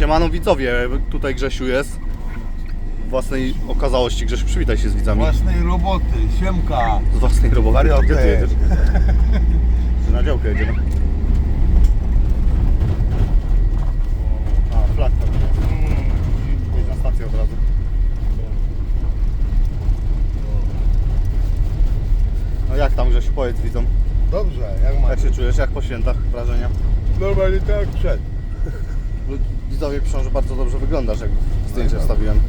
Siemano widzowie, tutaj Grzesiu jest. Własnej okazałości Grzesiu, przywitaj się z widzami. Własnej roboty, siemka. Z własnej roboty. Wariaty. Gdzie ty jedziesz? Na działkę jedziemy? A, flag tam jest. Jedź na stację od razu. No jak tam Grzesiu, powiedz widzom. Dobrze, jak masz? Jak się czujesz, jak po świętach wrażenia? Normalnie tak przed. Widzowie piszą, że bardzo dobrze wyglądasz, jak zdjęcie wstawiłem.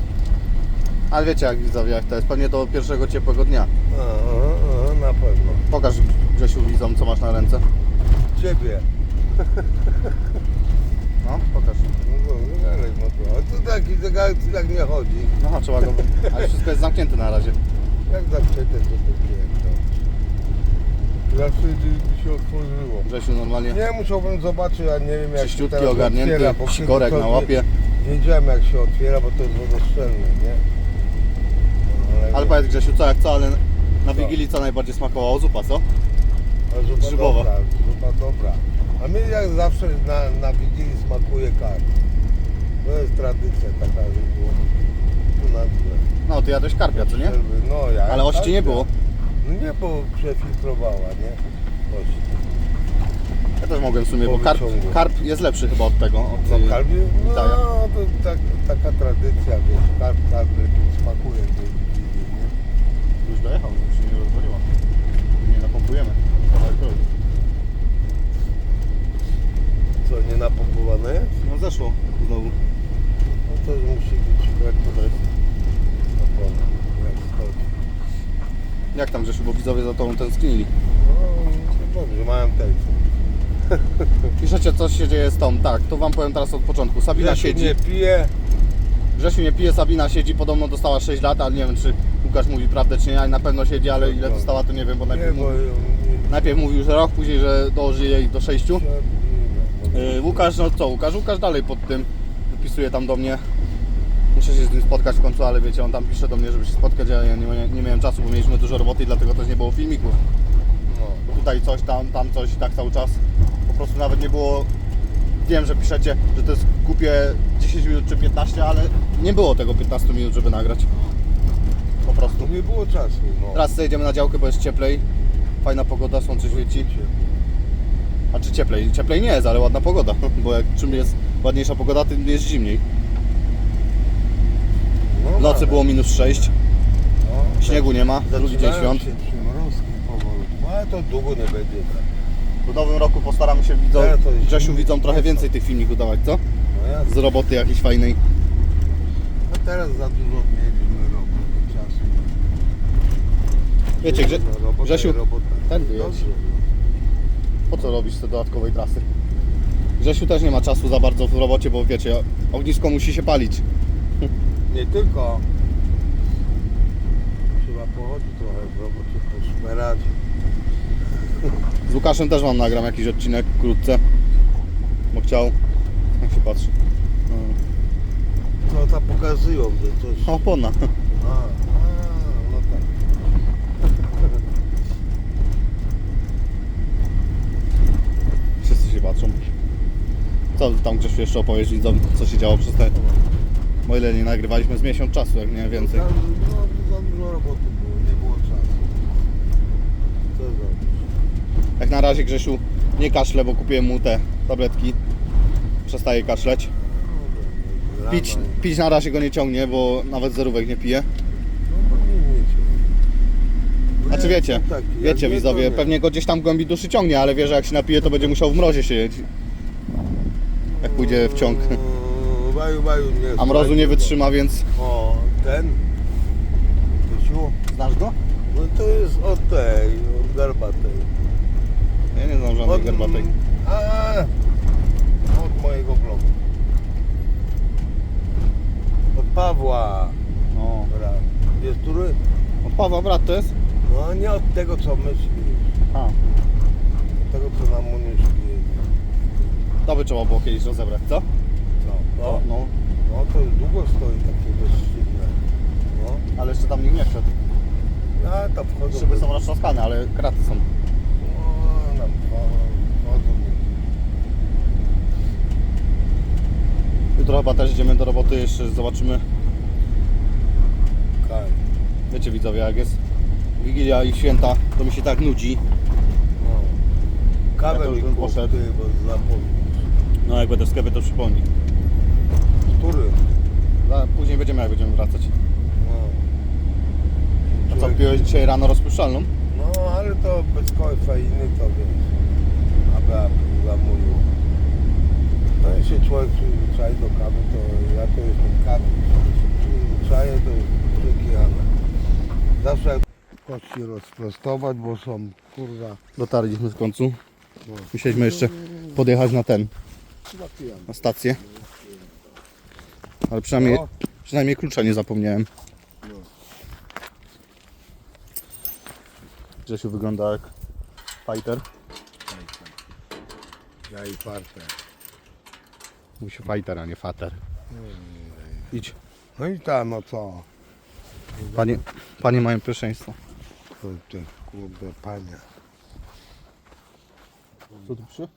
Ale wiecie jak widzowie, jak to jest, pewnie do pierwszego ciepłego dnia. Aha, na pewno. Pokaż Grzesiu widzom, co masz na ręce. Ciebie. No, pokaż. No dobrze, dalej, no to. A tu taki zegarek jak nie chodzi. No, trzeba go... Ale wszystko jest zamknięte na razie. Jak zawsze ten to takie. Zawsze by się otworzyło. Grzesiu normalnie Nie musiałbym zobaczyć, ja nie wiem jak się czyściutki, teraz ogarnięty, otwiera, bo sikorek na łapie. Nie, wiedziałem jak się otwiera, bo to jest wodoszczelne, nie? Ale nie. powiedz Grzesiu, co jak co, ale na Wigilii co najbardziej smakowało? Zupa, co? A zupa grzybowa. dobra, zupa dobra. A mnie jak zawsze na, na Wigilii smakuje karp. To jest tradycja taka, że było tu na dole. No, ty jadłeś karpia, co nie? No, ja Ale ości nie było. No nie, bo przefiltrowała, nie? Ości. Ja też mogłem w sumie, bo karp, karp jest lepszy chyba od tego. Od No y, karpie, no to tak, taka tradycja, wiesz, karp, karp lepiej smakuje tej Wigilii, nie? Już dojechał, już się nie rozwaliła. Nie napompujemy. Kawałek drogi. Co, nie napompowane jest? No zeszło znowu. No to musi być Co to jest? na pewno, jak schodzi. Tam Grzesiu, bo widzowie za tobą tęsknili. No, to dobrze, mają telefon. Piszecie co się dzieje z tą, tak, to wam powiem teraz od początku. Sabina Grzesiu siedzi, nie pije, Grzesiu nie pije, Sabina siedzi, podobno dostała 6 lat, ale nie wiem czy Łukasz mówi prawdę czy nie, ale na pewno siedzi, ale ile dostała to nie wiem, bo najpierw, bo... mówił, najpierw mówił, że rok, później, że dołoży jej do 6. Yy, Łukasz, no co, Łukasz, Łukasz dalej pod tym wypisuje tam do mnie. Muszę się z nim spotkać w końcu, ale wiecie, on tam pisze do mnie, żeby się spotkać, a ja nie, nie miałem czasu, bo mieliśmy dużo roboty i dlatego też nie było filmików. No. tutaj coś, tam, tam coś i tak cały czas. Po prostu nawet nie było. Wiem, że piszecie, że to jest głupie 10 minut czy 15, ale nie było tego 15 minut, żeby nagrać. Po prostu. Tu nie było czasu, no. Teraz sobie jedziemy na działkę, bo jest cieplej. Fajna pogoda, słońce świeci. A czy cieplej? Cieplej nie jest, ale ładna pogoda. Bo jak czym jest ładniejsza pogoda, tym jest zimniej. No, W nocy było minus 6, no, śniegu nie ma, drugi dzień zaczynają świąt. się powolutku, ale to długo nie będzie tak. W nowym roku postaramy się to jest Grzesiu widzą trochę więcej tych filmików dawać, co? No ja, Z roboty jakiejś fajnej. a teraz za dużo mieliśmy roboty czasu. Wiecie, Grze, Grzesiu, robota. tędy jedź. Dobrze. Po co robisz te dodatkowej trasy? Grzesiu też nie ma czasu za bardzo w robocie, bo wiecie, ognisko musi się palić. Nie tylko. Trzeba pochodzić trochę w robocie, poszperać. Z Łukaszem też wam nagram jakiś odcinek wkrótce. Bo chciał. Jak się patrzy. No to pokazują, że coś... No, opona. A, a, no tak. Wszyscy się patrzą. Co tam Grzesiu jeszcze opowiesz widzom, co się działo przez te... O ile nie nagrywaliśmy z miesiąc czasu, jak nie więcej. No, no, za dużo roboty było, nie było czasu. Co zrobić? Jak na razie Grzesiu nie kaszle, bo kupiłem mu te tabletki. Przestaje kaszleć. No, dobra, Pić, rano- pić na razie go nie ciągnie, bo nawet zerówek nie pije. No. Znaczy Nie, wiecie, tak, jak wiecie nie, to widzowie, nie. pewnie go gdzieś tam w głębi duszy ciągnie, ale wie, że jak się napije, to będzie musiał w mrozie siedzieć. Jak pójdzie w ciąg. Baju, nie A mrozu nie wytrzyma, więc... O, ten. Tysiu. Znasz go? No to jest od tej, od garbatej. Ja nie znam żadnej garbatej. A, od mojego bloku. Od Pawła. No. Brat. Jest który? Od Pawła brat to jest? No nie od tego co myśli. A. Od tego co na muniszki jest. To by trzeba było kiedyś rozebrać, co? No. No, no. no to już długo stoi takie bezsilne. No. Ale jeszcze tam nikt nie wszedł. A tam wchodzą. Szyby są roztrzaskane, ale kraty są. No, nam wchodzą. Jutro chyba też idziemy do roboty, jeszcze zobaczymy. Tak. Wiecie widzowie, jak jest Wigilia i święta, to mi się tak nudzi. No. Ja Kawę to już bym poszedł. ty, bo. No jak będę w sklepie to przypomnij. Który? A później będziemy jak będziemy wracać. No. A co, Człowiek- piłeś dzisiaj rano rozpuszczalną? No, ale to bez kofeiny to wiesz, aby, aby zamówił. No jeśli człowiek przyzwyczai do kawy, to ja to jestem kawy. Przyzwyczaję, to jest przekijane. Zawsze jak kości rozprostować, bo są, kurwa, Dotarliśmy w końcu. No. Musieliśmy jeszcze podjechać na ten, na stację. Ale przynajmniej, No. przynajmniej klucza nie zapomniałem. No. Grzesiu wygląda jak fighter. Ja i. Mówi się fighter, a nie fater. Idź. No i tam, no co? Panie, panie mają pierwszeństwo. Ty, kurde, panie. Co tu pisze?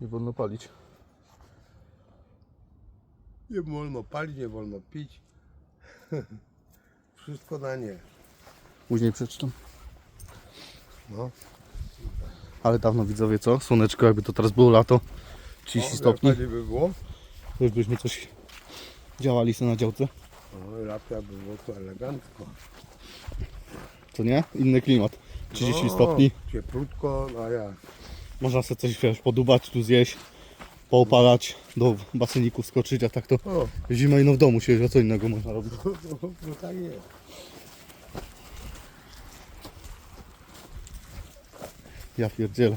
Nie wolno palić. Nie wolno palić, nie wolno pić. Wszystko na nie. Później przeczytam. No. Ale dawno widzowie co? Słoneczko, jakby to teraz było lato. 30 O, stopni. fajnie by było. To już byśmy coś działali sobie na działce. O, lapia by było to elegancko. Co nie? Inny klimat. 30 No, stopni. Cieplutko, a ja. Można sobie coś wiesz, podubać, tu zjeść, poopalać, do baseniku skoczyć, a tak to O, zimę ino w domu siedzieć, a co innego można robić. no tak jest. Ja pierdzielę.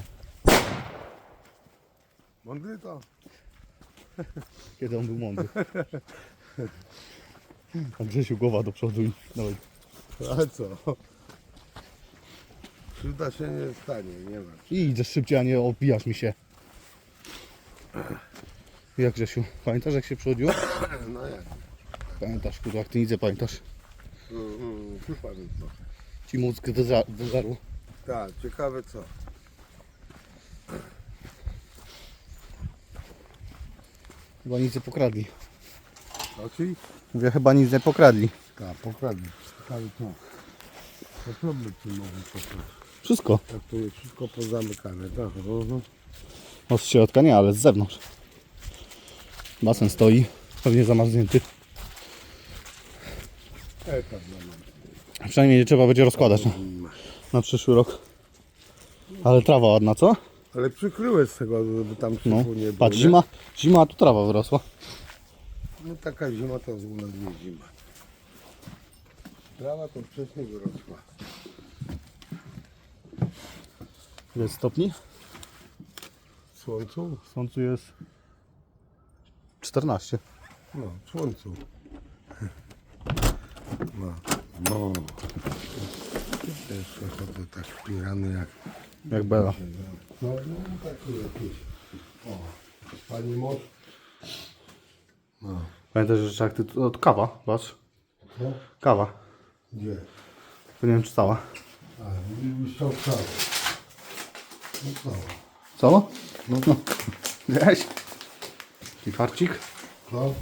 Mądry to. Kiedy on był mądry. A Grzesiu głowa do przodu i dawaj. Ale co? Krzywda się nie stanie, nie ma. I idziesz szybciej, a nie obijasz mi się. Jak Grzesiu, pamiętasz jak się przychodziło? No jak? Pamiętasz, kurwa, jak ty nic nie pamiętasz. Chyba mi to. Ci mózg wyża- wyżarło. Tak, ciekawe co. Chyba nic nie pokradli. Oczy? Mówię, chyba nic nie pokradli. Tak, pokradli. Ciekawe co. To problem czy mogą pokraść. Wszystko. Jak to jest wszystko pozamykane, tak. Mhm. No z środka nie, ale z zewnątrz. Basen stoi, pewnie zamarznięty. Przynajmniej nie trzeba będzie rozkładać na, na przyszły rok. Ale trawa ładna, co? Ale przykryłeś z tego, żeby tam No. syfu nie było. Patrz, nie? zima, zima, a tu trawa wyrosła. No taka zima to u nas nie zima. Trawa to wcześniej wyrosła. Ile jest stopni? W słońcu? W słońcu jest 14. No, w słońcu. No, no. Jeszcze chodzę tak pirany jak... Jak Bela. No, no taki jakiś. O, pani mąż. No. Pamiętasz, że jak ty tu od kawa, patrz. No, Kawa. gdzie? To nie wiem czy cała. A, byś chciał cały. No cała. Co? No. Wiesz? Jaki farcik? No,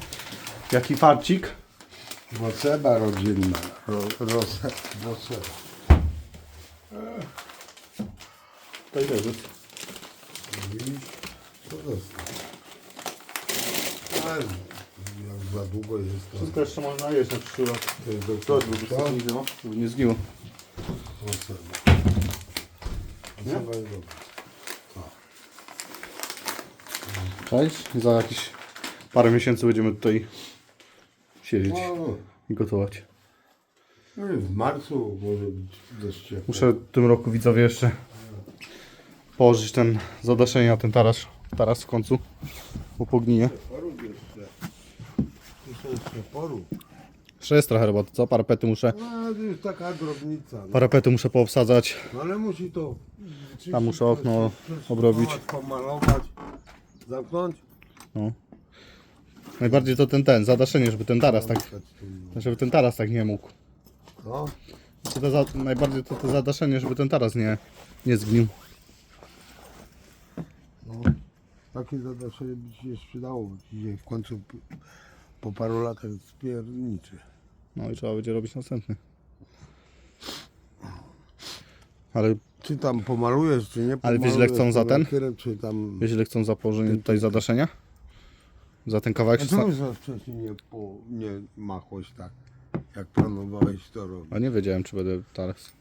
Jaki farcik? Woseba rodzinna. Ro, rose, woseba. To ile? Widzisz? Co to jest? A, jak za długo jest to... Wszystko jeszcze można jeść na przyszły rok. To jest do To żeby co? nie zgiło. Żeby nie zgiło. Woseba. Woseba jest dobra. Cześć. Za jakieś parę miesięcy będziemy tutaj siedzieć No, i gotować. no i w marcu może być dość ciepło. Muszę w tym roku widzowie jeszcze położyć ten zadaszenie na ten taras, taras w końcu, bo pogninie. Porób jeszcze. Muszę jeszcze porób. Jeszcze jest trochę roboty, co? Parapety muszę, No, to jest taka drobnica. No. parapety muszę poobsadzać. No ale musi to... Tam muszę okno obrobić. Pomalować, zamknąć. No. Najbardziej to ten, ten, zadaszenie, żeby ten taras tak, żeby ten taras tak nie mógł. No, To to za, najbardziej to, to zadaszenie, żeby ten taras nie, nie zgnił. no. takie zadaszenie by ci się sprzedało, bo ci się w końcu p- po paru latach spierniczy. No i trzeba będzie robić następny. Ale Czy tam pomalujesz, czy nie Ale wiesz, ile pomalujesz chcą za ten? lakierem, Czy tam... wiesz ile chcą za położenie tutaj zadaszenia? Za ten kawałek A 16... czemu za wcześniej nie, po, nie machłeś tak, jak planowałeś to robić? A nie wiedziałem czy będę teraz.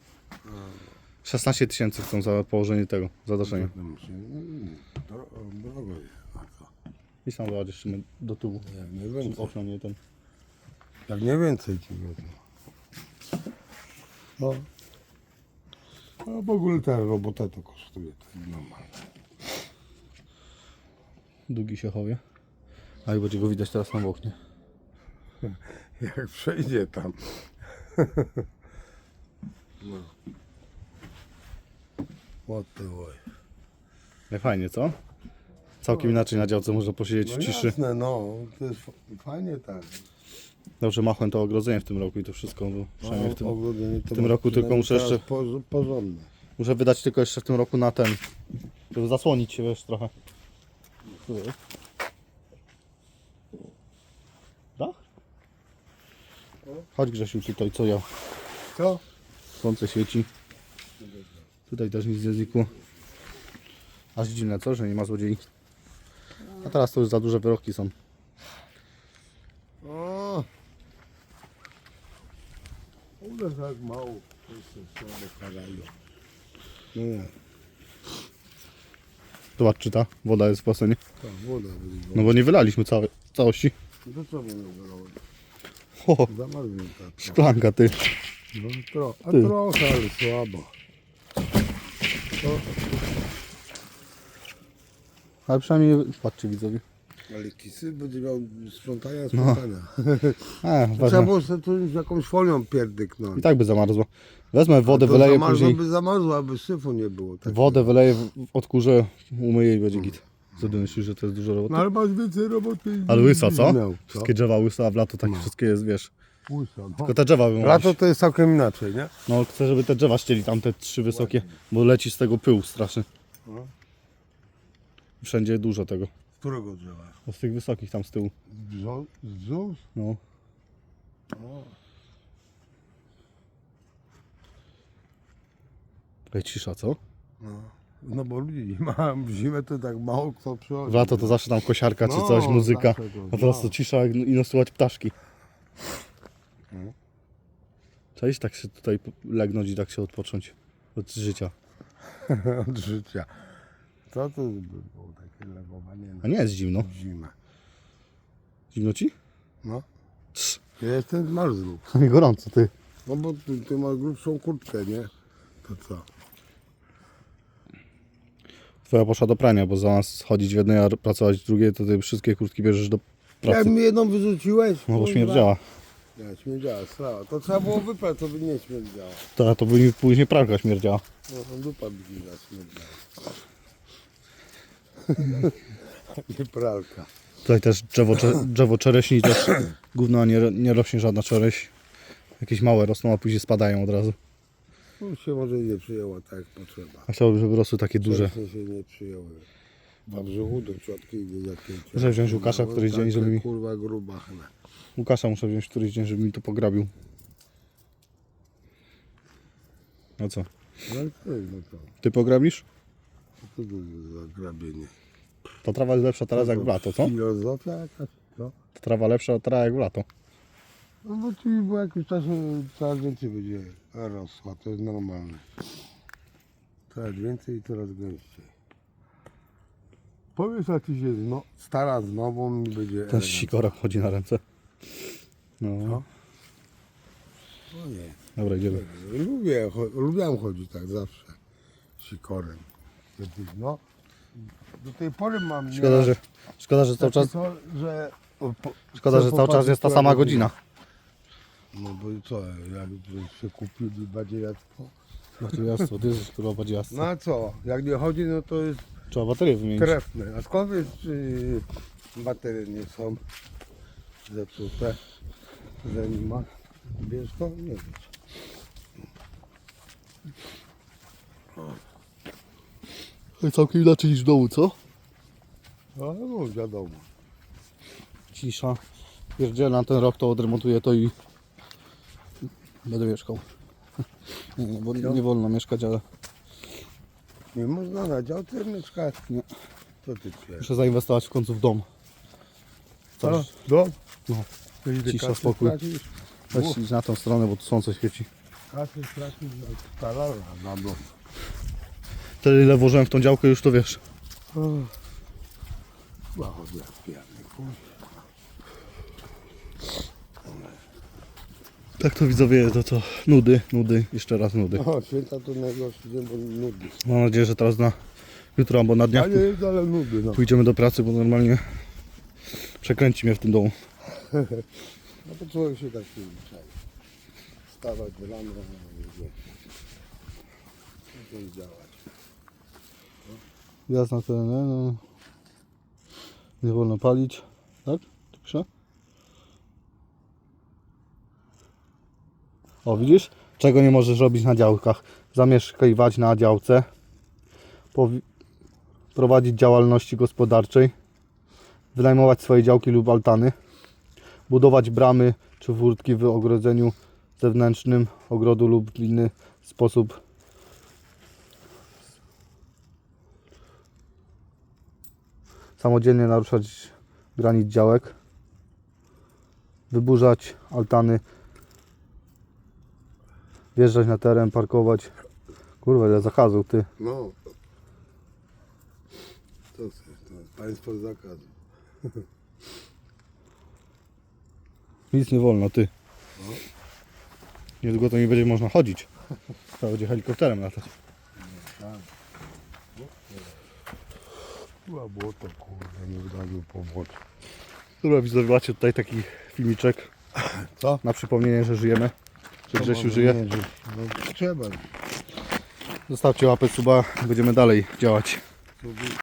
16 tysięcy chcą za położenie tego zadaszenia. Potem się- mm, dro- Drogo jest. A co? I sam zobacz jeszcze my do tyłu. Jak nie więcej. Okno nie ten. Jak nie więcej ci wezmę. No. A w ogóle ta robota to kosztuje, to jest normalne. Długi się chowie. A i będzie go widać teraz na oknie. Jak przejdzie tam. no. What the way. Jak fajnie, co? Całkiem inaczej na działce można posiedzieć No w ciszy. jasne, no. To jest fa- fajnie tak. Dobrze machłem to ogrodzenie w tym roku i to wszystko. Bo przynajmniej w tym, ogrodzenie to w tym roku tylko przynajmniej muszę teraz jeszcze- poz- Porządne. muszę wydać tylko jeszcze w tym roku na ten. Żeby zasłonić się wiesz trochę. Dach? Chodź Grzesiu tutaj co ja. Co? Słońce świeci. Tutaj też nic nie znikło. Aż dziwne co, że nie ma złodziei. A teraz to już za duże wyroki są. O! U nas tak mało. No nie, Zobacz czy ta woda jest w basenie. ta woda. No bo nie wylaliśmy całe, całości. No to co będą robić? O, Zamarznięta. szklanka ty. No, tro, a Ty. trochę, ale słabo. To, Ale przynajmniej, patrzcie widzowie. ale kisy będzie miał sprzątania, No. sprzątania. A, Trzeba wezmę. było sobie tu jakąś folią pierdyknąć. I tak by zamarzło. Wezmę wodę, To wyleję zamarzło później. by zamarzło, aby syfu nie było. Tak. Wodę wyleję, w- odkurzę, umyję i będzie git. Co ty myślisz, że to jest dużo roboty? No ale masz więcej roboty. Ale łysa, co? Miał, co? Wszystkie drzewa łysa, a w lato takie wszystkie jest, wiesz. Łysa, no. Tylko te drzewa bym Lato to jest całkiem inaczej, nie? No chcę, żeby te drzewa ścieli tam te trzy wysokie, bo leci z tego pył straszny. No. Wszędzie dużo tego. Z którego drzewa? Bo z tych wysokich tam z tyłu. Z brzus? No. Ej, cisza, co? No. No bo ludzi nie ma, w zimę to tak mało kto przychodzi. W lato to zawsze tam kosiarka czy No, coś, muzyka. zawsze to, A teraz no. to cisza i nasuwać ptaszki. No. Cześć, tak się tutaj legnąć i tak się odpocząć od życia. od życia. Co to by było takie legowanie A nie jest zimno. zimę? Zimno ci? No. Trz. Ja jestem zmarzły. Mi gorąco, ty. No bo ty, ty masz grubszą kurtkę, nie? To co? Twoja poszła do prania, bo zamiast chodzić w jednej, a pracować w drugiej, to ty wszystkie kurtki bierzesz do Jak pracy. mi jedną wyrzuciłeś? No bo kurwa. śmierdziała. Nie, śmierdziała, strała. To trzeba było wyprać, to by nie śmierdziała. To, to by mi później pralka śmierdziała. No, dupa by mi śmierdziała. nie pralka. Tutaj też drzewo, cze, drzewo czereśni też gówno, nie, nie rośnie żadna czereś. Jakieś małe rosną, a później spadają od razu. No się może nie przyjęła tak jak potrzeba. A chciałbym, żeby rosły takie duże. Wcześniej się nie przyjęły. W brzuchu do ciotki i jakieś... Muszę wziąć Łukasza w któryś dzień, żeby mi- Kurwa gruba chyba. Łukasza muszę wziąć któryś dzień, żeby mi to pograbił. No co? No co, no to, Ty pograbisz? co to za grabienie? Ta trawa jest lepsza teraz jak w lato, co? Filozofia jakaś? Co? Ta trawa lepsza teraz jak w lato. No bo ci bo jakiś czas e, coraz więcej będzie rosła, to jest normalne. Coraz więcej i coraz gęściej. Powiedz, jak ci się zno, stara z nową i będzie Ten z elegancko. sikorem chodzi na ręce. No? No nie. dobra, idziemy. Lubię, cho- lubiłem chodzić tak zawsze. Sikorem. Kiedyś, no. Do tej pory mam... Szkoda, że, szkoda, że cały czas, to, że... o, po- szkoda, że cały czas jest ta sama godzina. No bo co, jakby się kupili badziejactwo? Badziejastwo, ty jesteś kurwa badziejastwo. No a co, jak nie chodzi, no to jest Trzeba baterię wymienić. trefne. A skąd czy baterie nie są zepsute? Że nie ma? Wiesz to? Nie wiesz. Całkiem inaczej niż w domu, co? No, no wiadomo. Cisza. Pierdzielę na ten rok to odremontuję to i będę mieszkał. Nie, nie, bo nie wolno mieszkać, ale Nie można na działce mieszkać. Nie. Co ty muszę zainwestować w końcu w dom. Co? Dom? no, ile Cisza, kasy spokój. weź idź na tą stronę, bo tu słońce świeci. Kasy stracisz jak starala na dom. Tyle ile włożyłem w tą działkę już to wiesz. Łagodnie pijany. Tak to widzowie to co? Nudy, nudy, jeszcze raz nudy. O, święta to najgorszy dzień, bo nudy. Mam nadzieję, że teraz na jutro albo na dniach A nie jest, ale nudy, no. pójdziemy do pracy, bo normalnie przekręci mnie w tym domu. No to człowiek się tak przyzwyczai. Wstawać rano i wiesz. I to działać. Gaz na nie? No. Nie wolno palić. Tak? Tu pisze? O, widzisz? Czego nie możesz robić na działkach? Zamieszkiwać na działce. Prowadzić działalności gospodarczej. Wynajmować swoje działki lub altany. Budować bramy czy furtki w ogrodzeniu zewnętrznym ogrodu lub w inny sposób samodzielnie naruszać granic działek, wyburzać altany, wjeżdżać na teren, parkować. Kurwa, ile zakazów, ty. No. To, jest- to jest państwo zakazu. Nic nie wolno, ty. Niedługo to nie będzie można chodzić. Trzeba będzie helikopterem latać. Chyba było to kurde, nie wydarzył pomocy. Dobra, widzowie, macie tutaj taki filmiczek Co? na przypomnienie, że żyjemy. Że Grzesiu żyje. No trzeba. Zostawcie łapę suba, będziemy dalej działać.